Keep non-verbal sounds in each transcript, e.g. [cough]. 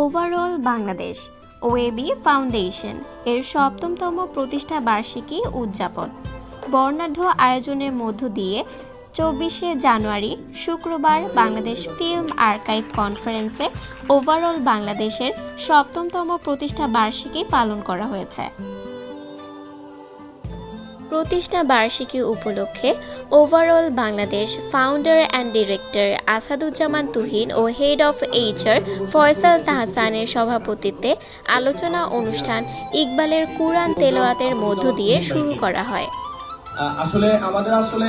Overall Bangladesh. Wavy foundation এর সপ্তমতম প্রতিষ্ঠা বার্ষিকী উদযাপন। বর্ণাঢ্য আয়োজনের মধ্য দিয়ে চব্বিশে জানুয়ারি শুক্রবার বাংলাদেশ ফিল্ম আর্কাইভ কনফারেন্সে ওভারঅল বাংলাদেশের সপ্তমতম প্রতিষ্ঠা বার্ষিকী পালন করা হয়েছে। প্রতিষ্ঠা বার্ষিকী উপলক্ষে overall Bangladesh founder and director Asaduzzaman Tuhin O head of HR Faisal তাহসানের সভাপতিত্বে আলোচনা অনুষ্ঠান ইকবালের কুরআন তেলাওয়াতের মধ্য দিয়ে শুরু করা হয়। আসলে আমাদের আসলে।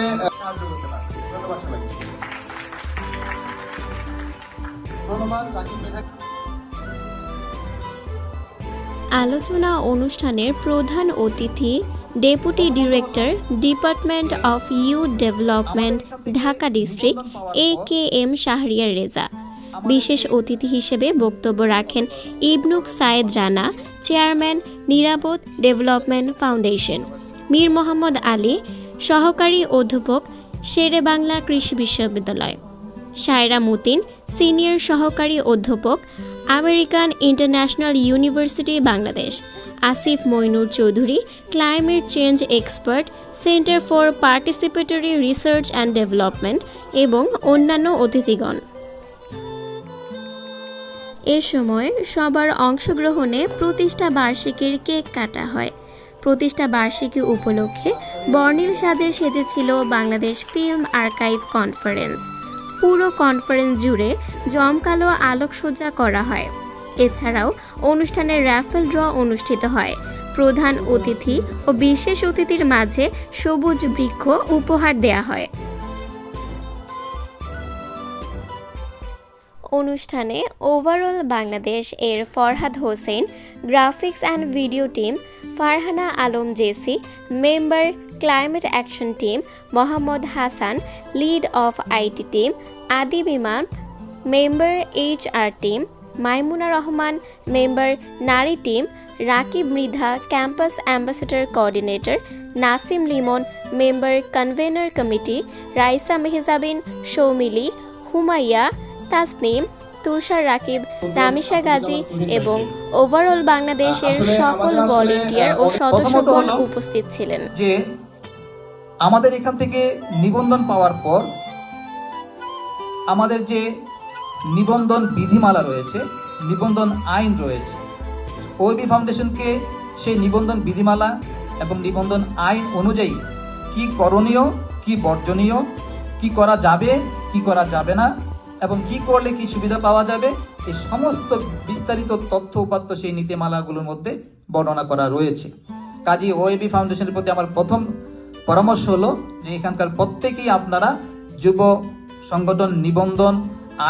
আলোচনা অনুষ্ঠানের প্রধান অতিথি deputy director, department of youth development, Dhaka district, A K M Shahriar Reza. বিশেষ অতিথি হিসেবে বক্তব্য রাখেন ইবনুক Sayed Rana, chairman Nirapad development foundation. Mir Mohammad Ali, সহকারী অধ্যাপক, শেরে বাংলা কৃষি বিশ্ববিদ্যালয়। সায়রা মতিন, সিনিয়র সহকারী অধ্যাপক American International University, Bangladesh. Asif Moinur Chowdhury, climate change expert, center for participatory research and development এবং অন্যান্য অতিথিগণ। এ সময় সবার অংশগ্রহণে প্রতিষ্ঠা বার্ষিকীর কেক কাটা হয়। প্রতিষ্ঠা বার্ষিকী উপলক্ষে বর্ণিল সাজে সেজেছিল বাংলাদেশ ফিল্ম আর্কাইভ কনফারেন্স। পুরো কনফারেন্স জুড়ে জমকালো আলোকসজ্জা করা হয়। এছাড়াও অনুষ্ঠানের র্যাফেল ড্র অনুষ্ঠিত হয়। প্রধান অতিথি ও বিশেষ অতিথির মাঝে সবুজ বৃক্ষ উপহার দেয়া হয়। অনুষ্ঠানে ওভারঅল বাংলাদেশ এর Farhad Hossain graphics and video team Farhana Alam Jesi member climate action team Mohammad Hasan lead of IT team Adi Biman member H R team Maimuna Rahman member নারী team Rakib Mridha campus ambassador coordinator Nasim Limon member convener committee Raisa Mehjabin Soumili Humaiya Tasnim Tushar Rakib Ramisha Gazi এবং overall বাংলাদেশের সকল volunteer ও সদস্যগণ উপস্থিত ছিলেন। আমাদের এখান থেকে নিবন্ধন পাওয়ার পর আমাদের যে নিবন্ধন বিধিমালা রয়েছে, নিবন্ধন আইন রয়েছে ওবি ফাউন্ডেশনকে সেই নিবন্ধন বিধিমালা এবং নিবন্ধন আইন অনুযায়ী কি করণীয়, কি বর্জনীয়, কি করা যাবে, কি করা যাবে না এবং কি করলে কি সুবিধা পাওয়া যাবে এই সমস্ত বিস্তারিত তথ্য উপাত্ত সেই নীতিমালাগুলোর মধ্যে বর্ণনা করা রয়েছে। কাজী ওএবি ফাউন্ডেশনের প্রতি আমার প্রথম পরামর্শ হলো যে এখানকার প্রত্যেকেই আপনারা যুব সংগঠন নিবন্ধন,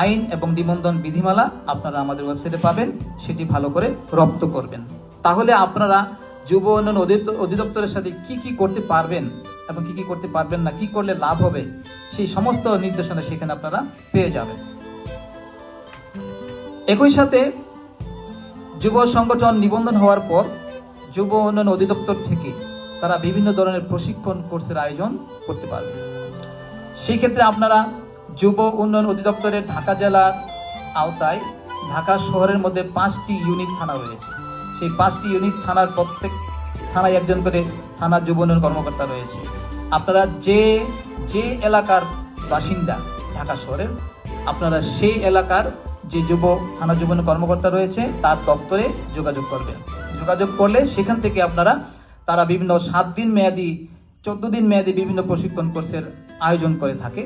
আইন এবং নিবন্ধন বিধিমালা আপনারা আমাদের ওয়েবসাইটে পাবেন, সেটি ভালো করে রপ্ত করবেন। তাহলে আপনারা যুব উন্নয়ন অধিদপ্তরের সাথে কি কি করতে পারবেন এবং কি কি করতে পারবেন না, কি করলে লাভ হবে, সেই সমস্ত নির্দেশনা সেখানে আপনারা পেয়ে যাবেন। একই সাথে যুব সংগঠন নিবন্ধন হওয়ার পর যুব উন্নয়ন অধিদপ্তর থেকে তারা বিভিন্ন ধরনের প্রশিক্ষণ কোর্সের আয়োজন করতে পারবে। সেই ক্ষেত্রে আপনারা যুব উন্নয়ন অধিদপ্তরের ঢাকা জেলার আওতায় ঢাকা শহরের মধ্যে পাঁচটি ইউনিট থানা রয়েছে। সেই পাঁচটি ইউনিট থানার প্রত্যেক থানায় একজন করে থানা যুব উন্নয়ন কর্মকর্তা রয়েছে। আপনারা যে যে এলাকার বাসিন্দা ঢাকা শহরের, আপনারা সেই এলাকার যে যুব, থানা যুব উন্নয়ন কর্মকর্তা রয়েছে, তার দপ্তরে যোগাযোগ করবেন। যোগাযোগ করলে সেখান থেকে আপনারা তারা বিভিন্ন সাত দিন মেয়াদি, চোদ্দ দিন মেয়াদি বিভিন্ন প্রশিক্ষণ কোর্সের আয়োজন করে থাকে।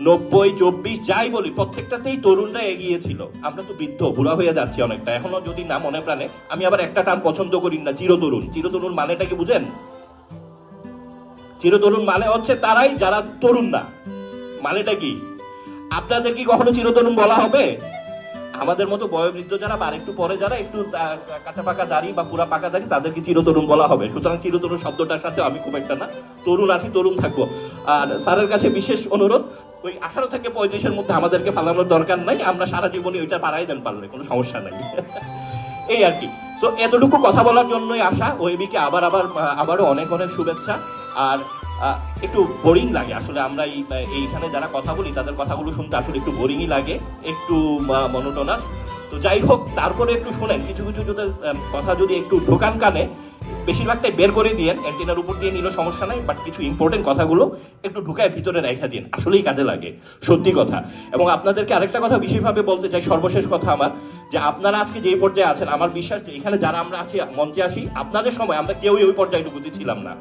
নব্বই, চব্বিশ, যাই বলি, প্রত্যেকটাতেই তরুণরা এগিয়ে ছিল। আমরা তো বৃদ্ধ, বুড়া হয়ে যাচ্ছি অনেকটা। এখনও যদি না মনে প্রাণে, আমি আবার একটা টার্ম পছন্দ করি না চিরতরুণ চিরতরুণ মানেটা কি বুঝেন? চিরতরুণ মানে হচ্ছে তারাই যারা তরুণ না। মানেটা কি? আপনাদের কি কখনো চিরতরুণ বলা হবে? আমাদের মতো বয়োবৃদ্ধ যারা বা একটু পরে যারা একটু কাঁচা পাকা দাড়ি বা পুরা পাকা দাড়ি তাদেরকে চিরতরুণ বলা হবে। সুতরাং চিরতরুণ শব্দটার সাথে আমি খুব একটা না। তরুণ আছি, তরুণ থাকব। আর স্যারের কাছে বিশেষ অনুরোধ, ওই আঠারো থেকে পঁয়ত্রিশের মধ্যে আমাদেরকে ফালানোর দরকার নাই। আমরা সারা জীবনে ওইটা পারাই দেন পারলে, কোনো সমস্যা নাই। [laughs] এই আর কি। তো এতটুকু কথা বলার জন্যই আসা ওইবিকে আবার আবার, আবারও অনেক অনেক শুভেচ্ছা। আর একটু বোরিং লাগে। আসলে আমরা এই এইখানে যারা কথা বলি, তাদের কথাগুলো শুনতে আসলে একটু বোরিংই লাগে, একটু মনোটোনাস তো যাই হোক, তারপরে একটু শোনেন, কিছু কিছু যদি কথা যদি একটু ঢোকান কানে, বেশিরভাগটাই বের করে দিয়েন অ্যান্টিনার উপর দিয়ে নিলে সমস্যা নাই বাট কিছু ইম্পর্টেন্ট কথাগুলো একটু ঢুকায় ভিতরে রেখা দিন, আসলেই কাজে লাগে, সত্যি কথা। এবং আপনাদেরকে আরেকটা কথা বিশেষভাবে বলতে চাই, সর্বশেষ কথা আমার, যে আপনারা আজকে যে পর্যায়ে আছেন, আমার বিশ্বাস যে এখানে যারা আমরা আছি, মঞ্চে আসি, আপনাদের সময় আমরা কেউই ওই পর্যায়টুকুতে ছিলাম না।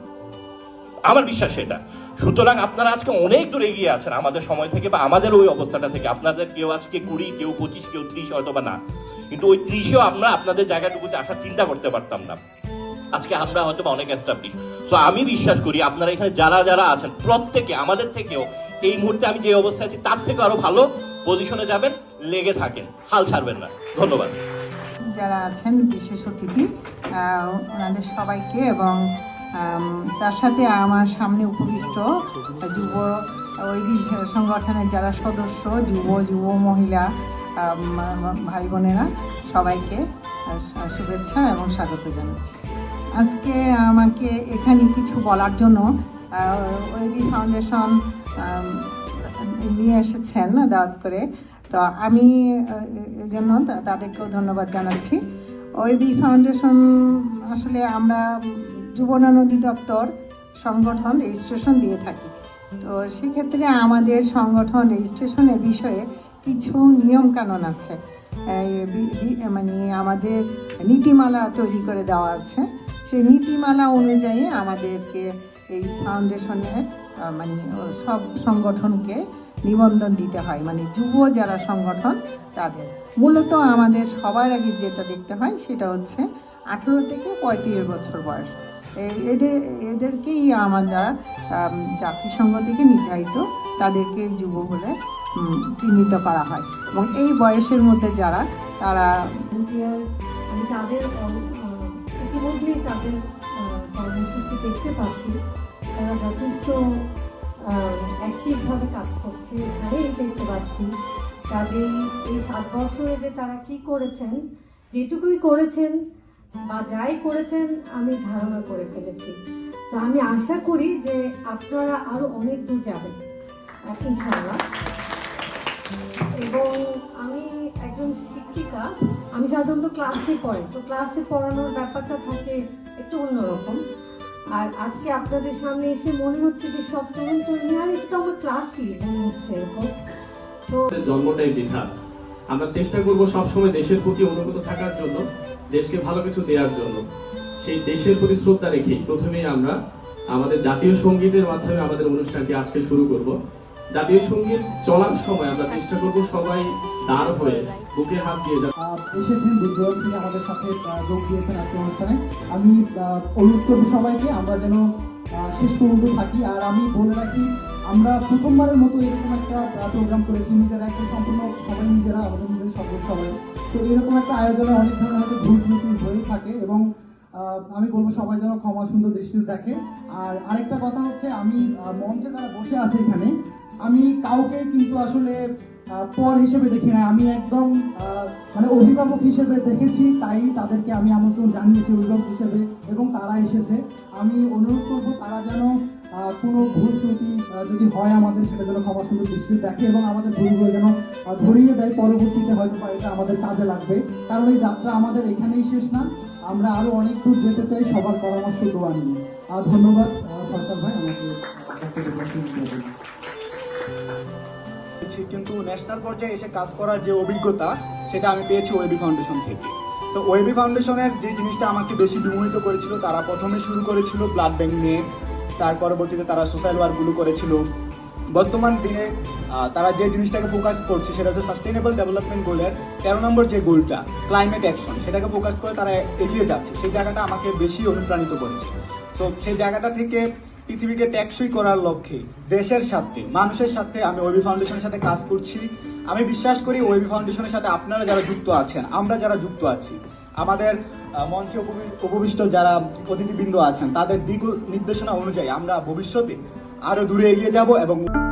আমার বিশ্বাস এটা সুতরাং আপনারা আজকে অনেক দূর এগিয়ে আছেন আমাদের সময় থেকে বা আমাদের ওই অবস্থাটা থেকে। আপনাদের কেউ আজকে কুড়ি, কেউ পঁচিশ, কেউ ত্রিশ হয়তো বা না। কিন্তু ওই ত্রিশেও আমরা আপনাদের জায়গাটুকুতে আসার চিন্তা করতে পারতাম না। আজকে আমরা হয়তো অনেক এস্টাবলিশ সো আমি বিশ্বাস করি আপনারা এখানে যারা যারা আছেন, প্রত্যেকে, আমাদের থেকেও এই মুহূর্তে আমি যে অবস্থায় আছি, তার থেকে আরও ভালো পজিশনে যাবেন, লেগে থাকেন। হাল ছাড়বেন না। ধন্যবাদ। যারা আছেন, বিশেষ অতিথি ওনাদের সবাইকে এবং তার সাথে আমার সামনে উপবিষ্ট যুব ওই সংগঠনের যারা সদস্য, যুব যুব মহিলা ভাই বোনেরা, সবাইকে শুভেচ্ছা এবং স্বাগত জানাচ্ছি। আজকে আমাকে এখানে কিছু বলার জন্য ওয়েবি ফাউন্ডেশন নিয়ে এসেছেন দাওয়াত করে। তো আমি জন্য তাদেরকেও ধন্যবাদ জানাচ্ছি। ওয়েবি ফাউন্ডেশন আসলে আমরা যুবনা নদী দপ্তর সংগঠন রেজিস্ট্রেশন দিয়ে থাকি। তো সেক্ষেত্রে আমাদের সংগঠন রেজিস্ট্রেশনের বিষয়ে কিছু নিয়ম কানুন আছে মানে আমাদের নীতিমালা তৈরি করে দেওয়া আছে। সেই নীতিমালা অনুযায়ী আমাদেরকে এই ফাউন্ডেশনের আহ, মানে সব সংগঠনকে নিবন্ধন দিতে হয়। মানে যুব যারা সংগঠন তাদের। মূলত আমাদের সবার আগে যেটা দেখতে হয় সেটা হচ্ছে আঠেরো থেকে পঁয়ত্রিশ বছর বয়স। এদের এদেরকেই আমরা আম, জাতিসংঘ থেকে নির্ধারিত তাদেরকে যুব বলে চিহ্নিত করা হয়। এবং এই বয়সের মধ্যে যারা তারা তাদের ইতিমধ্যেই তাদের কর্মসূচি দেখতে পাচ্ছি। তারা যথেষ্ট অ্যাক্টিভভাবে কাজ করছে এখানেই দেখতে পাচ্ছি। কাজেই এই সাত বছরে যে তারা কি করেছেন যেটুকুই করেছেন বা যাই করেছেন আমি ধারণা করে ফেলেছি। তো আমি আশা করি যে আপনারা আরও অনেক দূর যাবেন। আহ, ইনশাআল্লাহ। এবং আমি একজন শিক্ষিকা আমি সাধারণত ক্লাসে পড়াই। তো ক্লাসে পড়ানোর ব্যাপারটা থাকে একটু অন্যরকম। আর আজকে আপনাদের সামনে এসে মনে হচ্ছে যে সব তরুণ তরুণী আর এটা তো আমার ক্লাসই মনে হচ্ছে এরকম। তো জন্মটাই বৃথা। আমরা চেষ্টা করব সবসময় দেশের প্রতি অনুগত থাকার জন্য। দেশকে ভালো কিছু দেওয়ার জন্য। সেই দেশের প্রতি শ্রদ্ধা রেখেই প্রথমেই আমরা আমাদের জাতীয় সঙ্গীতের মাধ্যমে আমাদের অনুষ্ঠানটি আজকে শুরু করব। জাতীয় সংগীত চলার সময় আমরা চেষ্টা করব সবাই দাঁড় হয়ে বুকে হাত দিয়ে এসেছেন দূর আমাদের সাথে যোগ দিয়েছেন আজকে অনুষ্ঠানে। আমি অনুরোধ করব সবাইকে আমরা যেন শেষ পর্যন্ত থাকি। আর আমি বলে রাখি আমরা প্রথমবারের মতো এরকম একটা প্রোগ্রাম করেছি, নিজেরা একটা সম্পূর্ণ সবাই নিজেরা আমাদের নিজেদের সদস্য সবাই। তো এরকম একটা আয়োজনে অনেক ধরনের হয়তো ভুল ত্রুটি হয়ে থাকে এবং আমি বলব সবাই যেন ক্ষমা সুন্দর দৃষ্টিতে দেখে। আর আরেকটা কথা হচ্ছে আমি মঞ্চে যারা বসে আছে এখানে, আমি কাউকে কিন্তু আসলে পর হিসেবে দেখি না। আমি একদম মানে অভিভাবক হিসেবে দেখেছি, তাই তাদেরকে আমি আমন্ত্রণ জানিয়েছি অভিভাবক হিসেবে এবং তারা এসেছে। আমি অনুরোধ করব তারা যেন কোনো ভুল ত্রুটি যদি হয় আমাদের সেটা যেন ক্ষমা সুন্দর দৃষ্টিতে দেখে এবং আমাদের ভুলগুলো যেন ধরিয়ে দেয় পরবর্তীতে হয়তো বা এটা আমাদের কাজে লাগবে। কারণ এই যাত্রা আমাদের এখানেই শেষ না আমরা আরও অনেক দূর যেতে চাই সবার পরামর্শ দোয়া নিয়ে। আহ, ধন্যবাদ আহ, ভাই আমাকে কিন্তু ন্যাশনাল পর্যায়ে এসে কাজ করার যে অভিজ্ঞতা সেটা আমি পেয়েছি ওয়েবি ফাউন্ডেশন থেকে। তো ওয়েবি ফাউন্ডেশনের যে জিনিসটা আমাকে বেশি বিমোহিত করেছিল তারা প্রথমে শুরু করেছিল ব্লাড ব্যাংক নিয়ে। তার পরবর্তীতে তারা সোশ্যাল ওয়ার্কগুলো করেছিল। বর্তমান দিনে তারা যে জিনিসটাকে ফোকাস করছে সেটা হচ্ছে সাস্টেনেবল ডেভেলপমেন্ট গোলের তেরো নম্বর যে গোলটা ক্লাইমেট অ্যাকশন সেটাকে ফোকাস করে তারা এগিয়ে যাচ্ছে। সেই জায়গাটা আমাকে বেশি অনুপ্রাণিত করেছে। তো সেই জায়গাটা থেকে পৃথিবীকে ট্যাক্সই করার লক্ষ্যে, দেশের সাথে মানুষের সাথে আমি ওয়েবি ফাউন্ডেশনের সাথে কাজ করছি। আমি বিশ্বাস করি ওয়েবি ফাউন্ডেশনের সাথে আপনারা যারা যুক্ত আছেন, আমরা যারা যুক্ত আছি, আমাদের মঞ্চে উপবি- উপবিষ্ট যারা অতিথিবৃন্দ আছেন, তাদের দিক নির্দেশনা অনুযায়ী আমরা ভবিষ্যতে আরও দূরে এগিয়ে যাব এবং